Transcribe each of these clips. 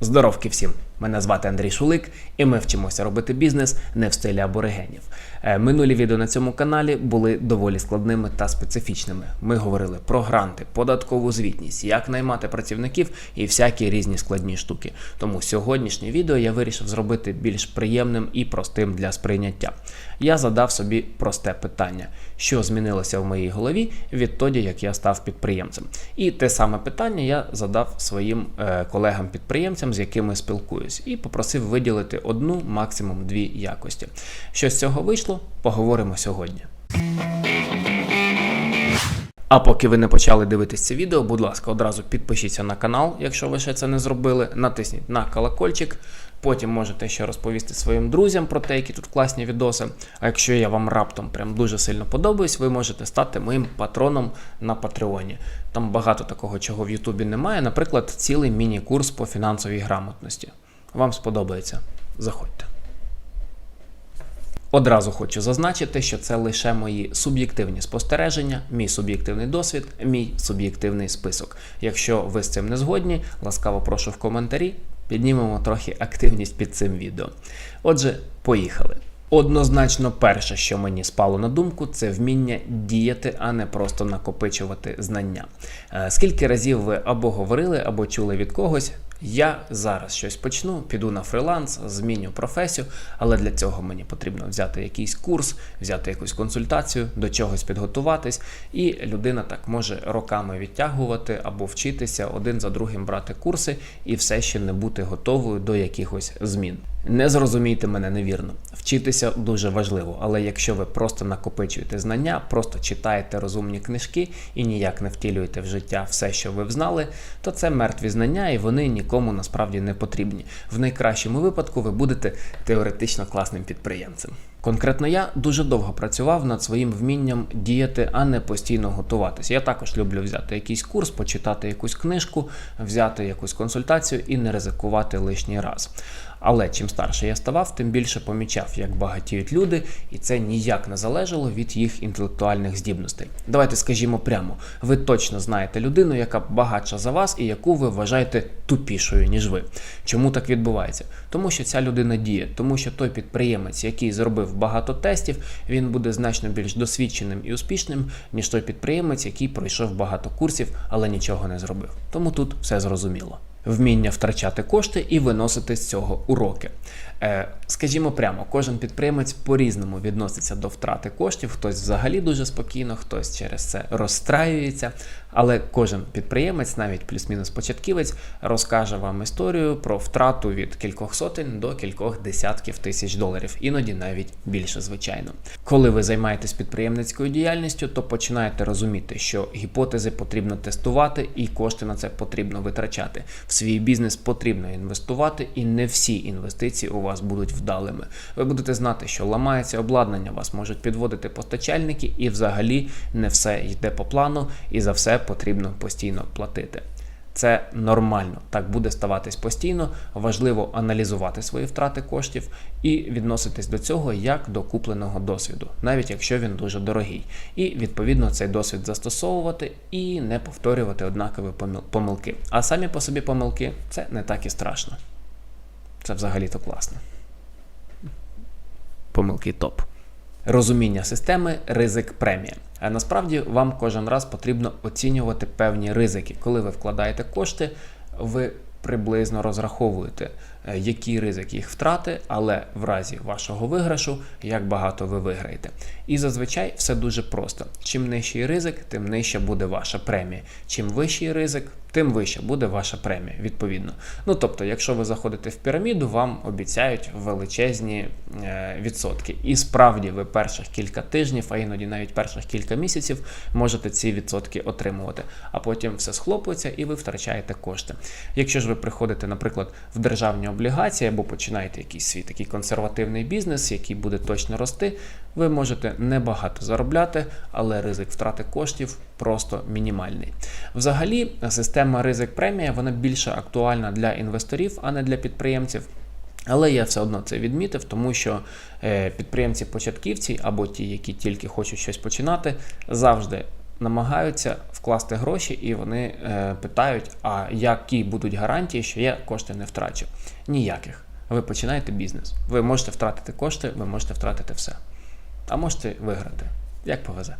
Здоровки всім! Мене звати Андрій Шулик, і ми вчимося робити бізнес не в стилі аборигенів. Е, Минулі відео на цьому каналі були доволі складними та специфічними. Ми говорили про гранти, податкову звітність, як наймати працівників і всякі різні складні штуки. Тому сьогоднішнє відео я вирішив зробити більш приємним і простим для сприйняття. Я задав собі просте питання: що змінилося в моїй голові відтоді, як я став підприємцем. І те саме питання я задав своїм е, колегам-підприємцям, з якими спілкуюсь, і попросив виділити одну, максимум дві якості. Що з цього вийшло, поговоримо сьогодні. А поки ви не почали дивитися це відео, будь ласка, одразу підпишіться на канал, якщо ви ще це не зробили. Натисніть на колокольчик. Потім можете ще розповісти своїм друзям про те, які тут класні відоси. А якщо я вам раптом прям дуже сильно подобаюсь, ви можете стати моїм патроном на Патреоні. Там багато такого, чого в Ютубі немає. Наприклад, цілий міні-курс по фінансовій грамотності. Вам сподобається. Заходьте. Одразу хочу зазначити, що це лише мої суб'єктивні спостереження, мій суб'єктивний досвід, мій суб'єктивний список. Якщо ви з цим не згодні, ласкаво прошу в коментарі, піднімемо трохи активність під цим відео. Отже, поїхали. Однозначно, перше, що мені спало на думку, це вміння діяти, а не просто накопичувати знання. Е, Скільки разів ви або говорили, або чули від когось, я зараз щось почну, піду на фриланс, зміню професію, але для цього мені потрібно взяти якийсь курс, взяти якусь консультацію, до чогось підготуватись, і людина так може роками відтягувати або вчитися один за другим брати курси і все ще не бути готовою до якихось змін. Не зрозумійте мене невірно. Вчитися дуже важливо, але якщо ви просто накопичуєте знання, просто читаєте розумні книжки і ніяк не втілюєте в життя все, що ви взнали, то це мертві знання і вони нікому насправді не потрібні. В найкращому випадку ви будете теоретично класним підприємцем. Конкретно я дуже довго працював над своїм вмінням діяти, а не постійно готуватися. Я також люблю взяти якийсь курс, почитати якусь книжку, взяти якусь консультацію і не ризикувати лишній раз. Але чим старше я ставав, тим більше помічав, як багатіють люди, і це ніяк не залежало від їх інтелектуальних здібностей. Давайте скажімо прямо: ви точно знаєте людину, яка багатша за вас і яку ви вважаєте тупішою, ніж ви. Чому так відбувається? Тому що ця людина діє, тому що той підприємець, який зробив багато тестів, він буде значно більш досвідченим і успішним, ніж той підприємець, який пройшов багато курсів, але нічого не зробив. Тому тут все зрозуміло вміння втрачати кошти і виносити з цього уроки. Е, Скажімо прямо, кожен підприємець по-різному відноситься до втрати коштів. Хтось взагалі дуже спокійно, хтось через це розстраюється. Але кожен підприємець, навіть плюс-мінус початківець, розкаже вам історію про втрату від кількох сотень до кількох десятків тисяч доларів, іноді навіть більше, звичайно. Коли ви займаєтесь підприємницькою діяльністю, то починаєте розуміти, що гіпотези потрібно тестувати і кошти на це потрібно витрачати. В свій бізнес потрібно інвестувати, і не всі інвестиції у вас будуть вдалими. Ви будете знати, що ламається обладнання, вас можуть підводити постачальники, і взагалі не все йде по плану, і за все потрібно постійно платити. Це нормально, так буде ставатись постійно. Важливо аналізувати свої втрати коштів і відноситись до цього як до купленого досвіду, навіть якщо він дуже дорогий. І відповідно цей досвід застосовувати і не повторювати однакові помилки. А самі по собі помилки це не так і страшно. Це взагалі-то класно. Помилки топ. Розуміння системи ризик премія. А насправді вам кожен раз потрібно оцінювати певні ризики. Коли ви вкладаєте кошти, ви приблизно розраховуєте, е, які ризик їх втрати, але в разі вашого виграшу, як багато ви виграєте. І зазвичай все дуже просто. Чим нижчий ризик, тим нижча буде ваша премія. Чим вищий ризик, тим вища буде ваша премія, відповідно. Ну тобто, якщо ви заходите в піраміду, вам обіцяють величезні е, відсотки. І справді ви перших кілька тижнів, а іноді навіть перших кілька місяців можете ці відсотки отримувати. А потім все схлопується і ви втрачаєте кошти. Якщо ж ви приходите, наприклад, в державні облігації або починаєте якийсь свій такий консервативний бізнес, який буде точно рости, ви можете небагато заробляти, але ризик втрати коштів просто мінімальний. Взагалі, система ризик премія вона більше актуальна для інвесторів, а не для підприємців. Але я все одно це відмітив, тому що е, підприємці-початківці або ті, які тільки хочуть щось починати, завжди намагаються вкласти гроші і вони е, питають, а які будуть гарантії, що я кошти не втрачу? Ніяких. Ви починаєте бізнес. Ви можете втратити кошти, ви можете втратити все. А можете виграти. Як повезе.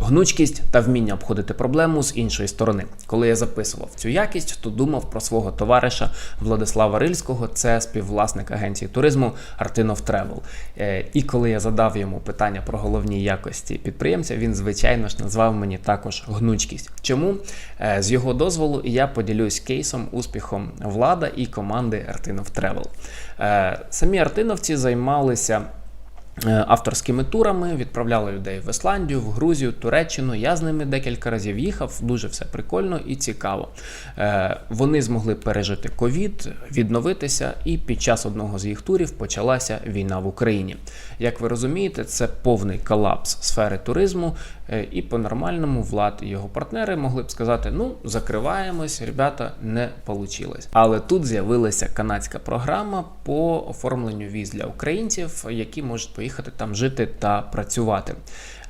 Гнучкість та вміння обходити проблему з іншої сторони. Коли я записував цю якість, то думав про свого товариша Владислава Рильського, це співвласник агенції туризму Travel. Е, І коли я задав йому питання про головні якості підприємця, він, звичайно ж, назвав мені також гнучкість. Чому? Е, З його дозволу я поділюсь кейсом, успіхом влада і команди Travel. Е, Самі артиновці займалися. Е, авторськими турами відправляли людей в Ісландію, в Грузію, Туреччину. Я з ними декілька разів їхав. Дуже все прикольно і цікаво. Е, Вони змогли пережити ковід, відновитися, і під час одного з їх турів почалася війна в Україні. Як ви розумієте, це повний колапс сфери туризму. е, І по-нормальному влад і його партнери могли б сказати: ну, закриваємось, ребята, не вийшло. Але тут з'явилася канадська програма по оформленню віз для українців, які можуть поїхати там жити та працювати.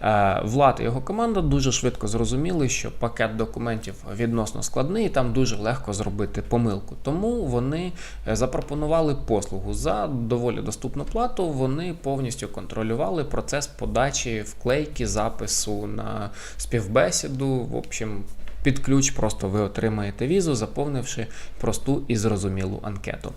Е, Влад і його команда дуже швидко зрозуміли, що пакет документів відносно складний, і там дуже легко зробити помилку. Тому вони е, запропонували послугу за доволі доступну плату. Вони повністю контролювали процес подачі вклейки, запису на співбесіду. В общем, під ключ просто ви отримаєте візу, заповнивши просту і зрозумілу анкету.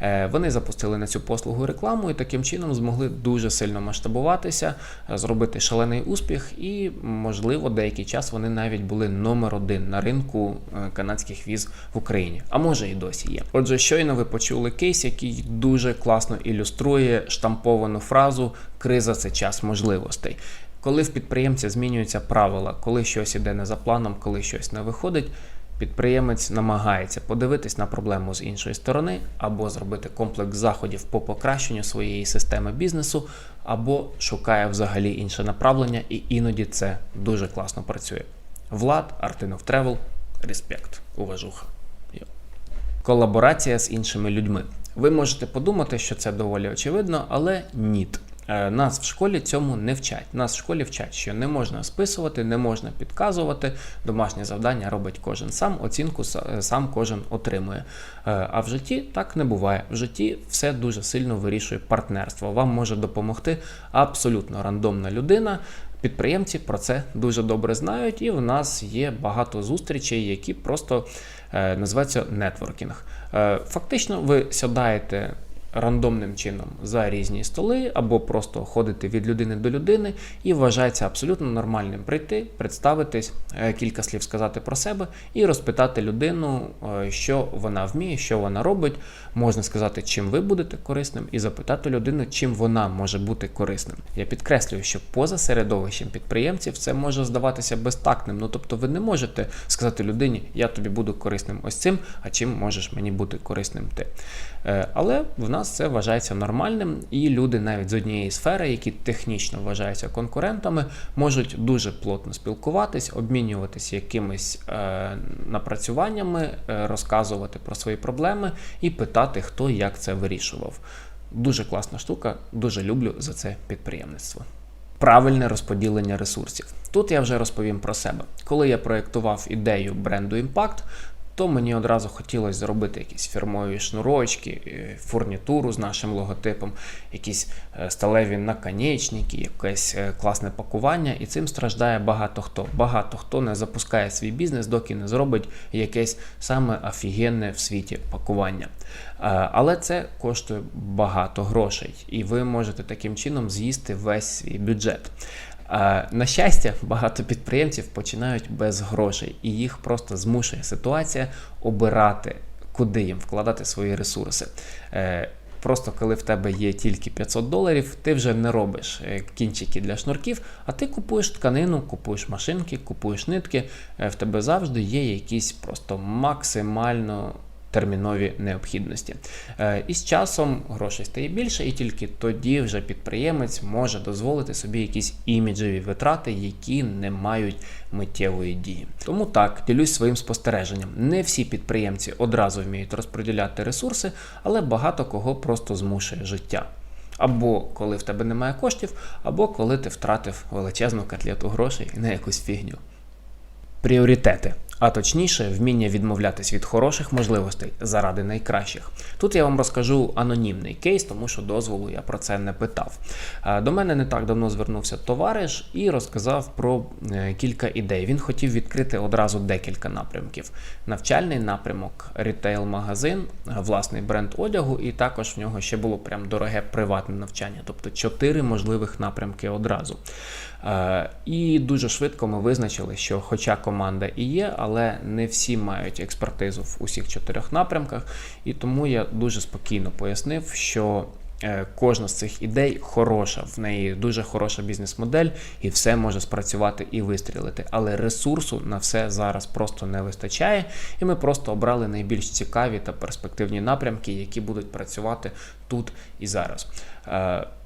Е, Вони запустили на цю послугу рекламу і таким чином змогли дуже сильно масштабуватися, е, зробити шалений успіх, і, можливо, деякий час вони навіть були номер один на ринку е, канадських віз в Україні. А може і досі є. Отже, щойно ви почули кейс, який дуже класно ілюструє штамповану фразу Криза це час можливостей. Коли в підприємця змінюються правила, коли щось іде не за планом, коли щось не виходить, підприємець намагається подивитись на проблему з іншої сторони, або зробити комплекс заходів по покращенню своєї системи бізнесу, або шукає взагалі інше направлення, і іноді це дуже класно працює. Влад, Артинов Тревел, респект, уважуха. Колаборація з іншими людьми. Ви можете подумати, що це доволі очевидно, але ні. Е, Нас в школі цьому не вчать. Нас в школі вчать, що не можна списувати, не можна підказувати. Домашнє завдання робить кожен сам, оцінку е, сам кожен отримує. Е, А в житті так не буває. В житті все дуже сильно вирішує партнерство. Вам може допомогти абсолютно рандомна людина. Підприємці про це дуже добре знають, і в нас є багато зустрічей, які просто називаються нетворкінг. Фактично, ви сідаєте рандомним чином за різні столи, або просто ходити від людини до людини, і вважається абсолютно нормальним прийти, представитись, е, кілька слів сказати про себе і розпитати людину, е, що вона вміє, що вона робить. Можна сказати, чим ви будете корисним, і запитати людину, чим вона може бути корисним. Я підкреслюю, що поза середовищем підприємців це може здаватися безтактним. Ну тобто, ви не можете сказати людині, я тобі буду корисним ось цим, а чим можеш мені бути корисним ти. Е, Але в нас це вважається нормальним, і люди навіть з однієї сфери, які технічно вважаються конкурентами, можуть дуже плотно спілкуватись, обмінюватися якимись е, напрацюваннями, е, розказувати про свої проблеми і питати, хто як це вирішував. Дуже класна штука, дуже люблю за це підприємництво. Правильне розподілення ресурсів. Тут я вже розповім про себе. Коли я проєктував ідею бренду Impact, то мені одразу хотілося зробити якісь фірмові шнурочки, е, фурнітуру з нашим логотипом, якісь е, сталеві наконечники, якесь е, класне пакування. І цим страждає багато хто. Багато хто не запускає свій бізнес, доки не зробить якесь саме офігенне в світі пакування. Але це коштує багато грошей, і ви можете таким чином з'їсти весь свій бюджет. На щастя, багато підприємців починають без грошей, і їх просто змушує ситуація обирати, куди їм вкладати свої ресурси. Е, Просто коли в тебе є тільки 500 доларів, ти вже не робиш е, кінчики для шнурків, а ти купуєш тканину, купуєш машинки, купуєш нитки. Е, В тебе завжди є якісь просто максимально термінові необхідності. Е, І з часом грошей стає більше, і тільки тоді вже підприємець може дозволити собі якісь іміджеві витрати, які не мають миттєвої дії. Тому так, ділюсь своїм спостереженням. Не всі підприємці одразу вміють розподіляти ресурси, але багато кого просто змушує життя. Або коли в тебе немає коштів, або коли ти втратив величезну котлету грошей на якусь фігню. Пріоритети, а точніше, вміння відмовлятись від хороших можливостей заради найкращих. Тут я вам розкажу анонімний кейс, тому що дозволу я про це не питав. Е, До мене не так давно звернувся товариш і розказав про е, кілька ідей. Він хотів відкрити одразу декілька напрямків: навчальний напрямок, рітейл-магазин, е, власний бренд одягу, і також в нього ще було прям дороге приватне навчання, тобто чотири можливих напрямки одразу. Е, І дуже швидко ми визначили, що, хоча команда і є, але не всі мають експертизу в усіх чотирьох напрямках. І тому я дуже спокійно пояснив, що е, кожна з цих ідей хороша, в неї дуже хороша бізнес-модель, і все може спрацювати і вистрілити. Але ресурсу на все зараз просто не вистачає, і ми просто обрали найбільш цікаві та перспективні напрямки, які будуть працювати тут і зараз.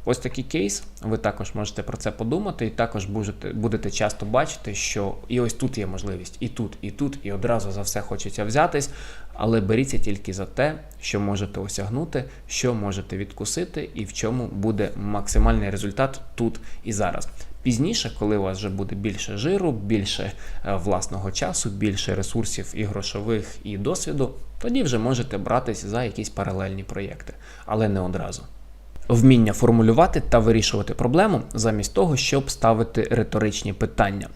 Ось такий кейс. Ви також можете про це подумати, і також будете, будете часто бачити, що і ось тут є можливість, і тут, і тут, і одразу за все хочеться взятись. Але беріться тільки за те, що можете осягнути, що можете відкусити, і в чому буде максимальний результат тут і зараз. Пізніше, коли у вас вже буде більше жиру, більше е, власного часу, більше ресурсів і грошових, і досвіду, тоді вже можете братись за якісь паралельні проєкти, але не одразу. Вміння формулювати та вирішувати проблему замість того, щоб ставити риторичні питання.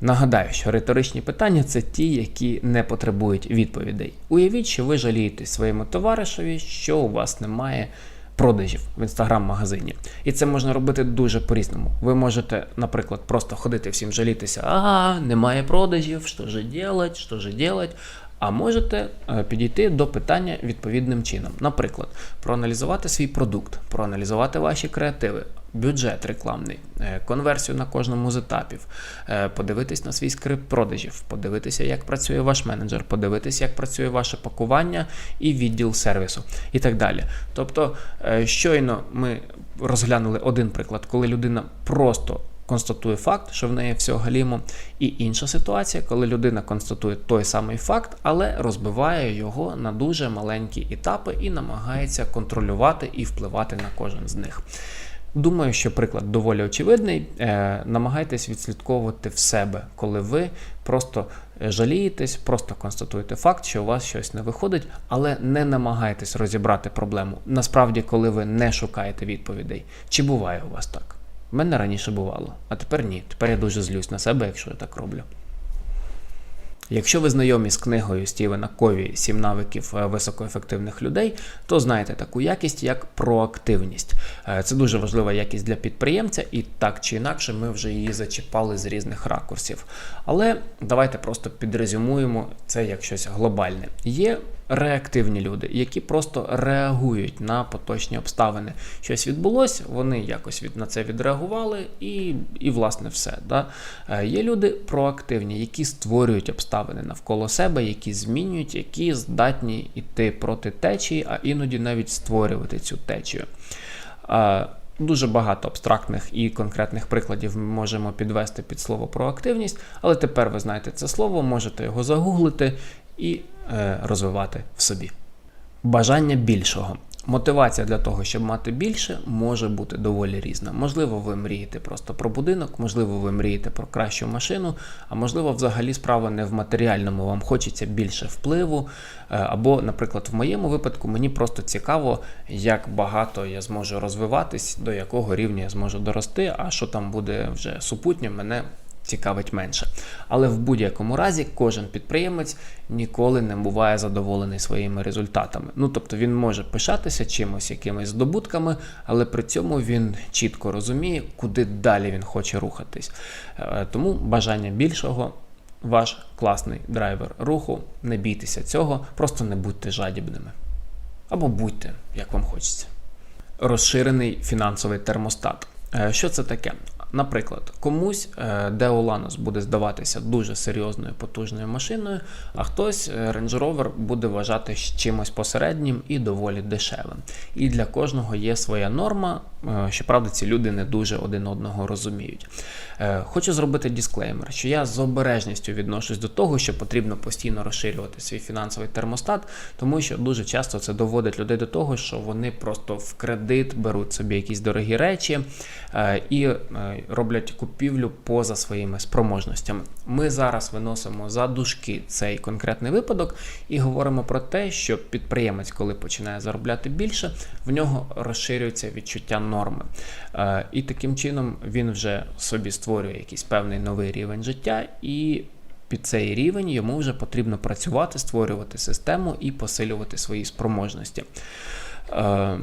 Нагадаю, що риторичні питання це ті, які не потребують відповідей. Уявіть, що ви жалієтесь своєму товаришеві, що у вас немає продажів в інстаграм-магазині. І це можна робити дуже по-різному. Ви можете, наприклад, просто ходити всім жалітися, ага, немає продажів, що же делать, що же делать. А можете е, підійти до питання відповідним чином. Наприклад, проаналізувати свій продукт, проаналізувати ваші креативи, бюджет рекламний, е, конверсію на кожному з етапів, е, подивитись на свій скрипт продажів, подивитися, як працює ваш менеджер, подивитися, як працює ваше пакування і відділ сервісу, і так далі. Тобто, щойно ми розглянули один приклад, коли людина просто констатує факт, що в неї все галімо, і інша ситуація, коли людина констатує той самий факт, але розбиває його на дуже маленькі етапи і намагається контролювати і впливати на кожен з них. Думаю, що приклад доволі очевидний. Е, намагайтесь відслідковувати в себе, коли ви просто жалієтесь, просто констатуєте факт, що у вас щось не виходить, але не намагайтесь розібрати проблему. Насправді, коли ви не шукаєте відповідей. Чи буває у вас так? У мене раніше бувало, а тепер ні. Тепер я дуже злюсь на себе, якщо я так роблю. Якщо ви знайомі з книгою Стівена Кові Сім навиків е, високоефективних людей, то знаєте таку якість, як проактивність. Е, Це дуже важлива якість для підприємця, і так чи інакше ми вже її зачіпали з різних ракурсів. Але давайте просто підрезюмуємо це як щось глобальне. Є реактивні люди, які просто реагують на поточні обставини. Щось відбулося, вони якось від, на це відреагували, і, і власне, все. Да? Е, Є люди проактивні, які створюють обставини навколо себе, які змінюють, які здатні йти проти течії, а іноді навіть створювати цю течію. Е, Дуже багато абстрактних і конкретних прикладів ми можемо підвести під слово проактивність, але тепер ви знаєте це слово, можете його загуглити і розвивати в собі. Бажання більшого. Мотивація для того, щоб мати більше, може бути доволі різна. Можливо, ви мрієте просто про будинок, можливо, ви мрієте про кращу машину, а можливо, взагалі справа не в матеріальному, вам хочеться більше впливу. Е, Або, наприклад, в моєму випадку мені просто цікаво, як багато я зможу розвиватись, до якого рівня я зможу дорости, а що там буде вже супутньо, мене цікавить менше. Але в будь-якому разі кожен підприємець ніколи не буває задоволений своїми результатами. Ну тобто він може пишатися чимось, якимись здобутками, але при цьому він чітко розуміє, куди далі він хоче рухатись. Е, Тому бажання більшого. Ваш класний драйвер руху, не бійтеся цього, просто не будьте жадібними. Або будьте, як вам хочеться. Розширений фінансовий термостат. Е, Що це таке? Наприклад, комусь е, Lanos буде здаватися дуже серйозною потужною машиною, а хтось е, Range Rover буде вважати чимось посереднім і доволі дешевим. І для кожного є своя норма. е, Щоправда, ці люди не дуже один одного розуміють. Хочу зробити дисклеймер, що я з обережністю відношусь до того, що потрібно постійно розширювати свій фінансовий термостат, тому що дуже часто це доводить людей до того, що вони просто в кредит беруть собі якісь дорогі речі і роблять купівлю поза своїми спроможностями. Ми зараз виносимо за дужки цей конкретний випадок і говоримо про те, що підприємець, коли починає заробляти більше, в нього розширюється відчуття норми. Е, І таким чином він вже собі створює якийсь певний новий рівень життя і. Під цей рівень йому вже потрібно працювати, створювати систему і посилювати свої спроможності. Е,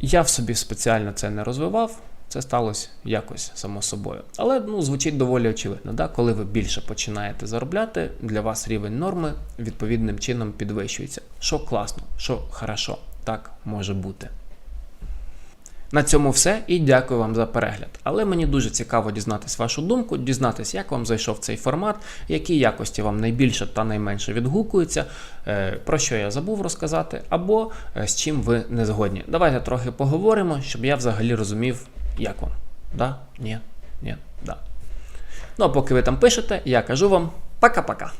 я в собі спеціально це не розвивав, це сталося якось само собою. Але ну, звучить доволі очевидно. Да? Коли ви більше починаєте заробляти, для вас рівень норми відповідним чином підвищується. Що класно, що хорошо, так може бути. На цьому все і дякую вам за перегляд. Але мені дуже цікаво дізнатись вашу думку, дізнатись, як вам зайшов цей формат, які якості вам найбільше та найменше відгукуються, е, про що я забув розказати, або е, з чим ви не згодні. Давайте трохи поговоримо, щоб я взагалі розумів, як вам. Да? Ні? Ні? Да. Ну а поки ви там пишете, я кажу вам пока-пока.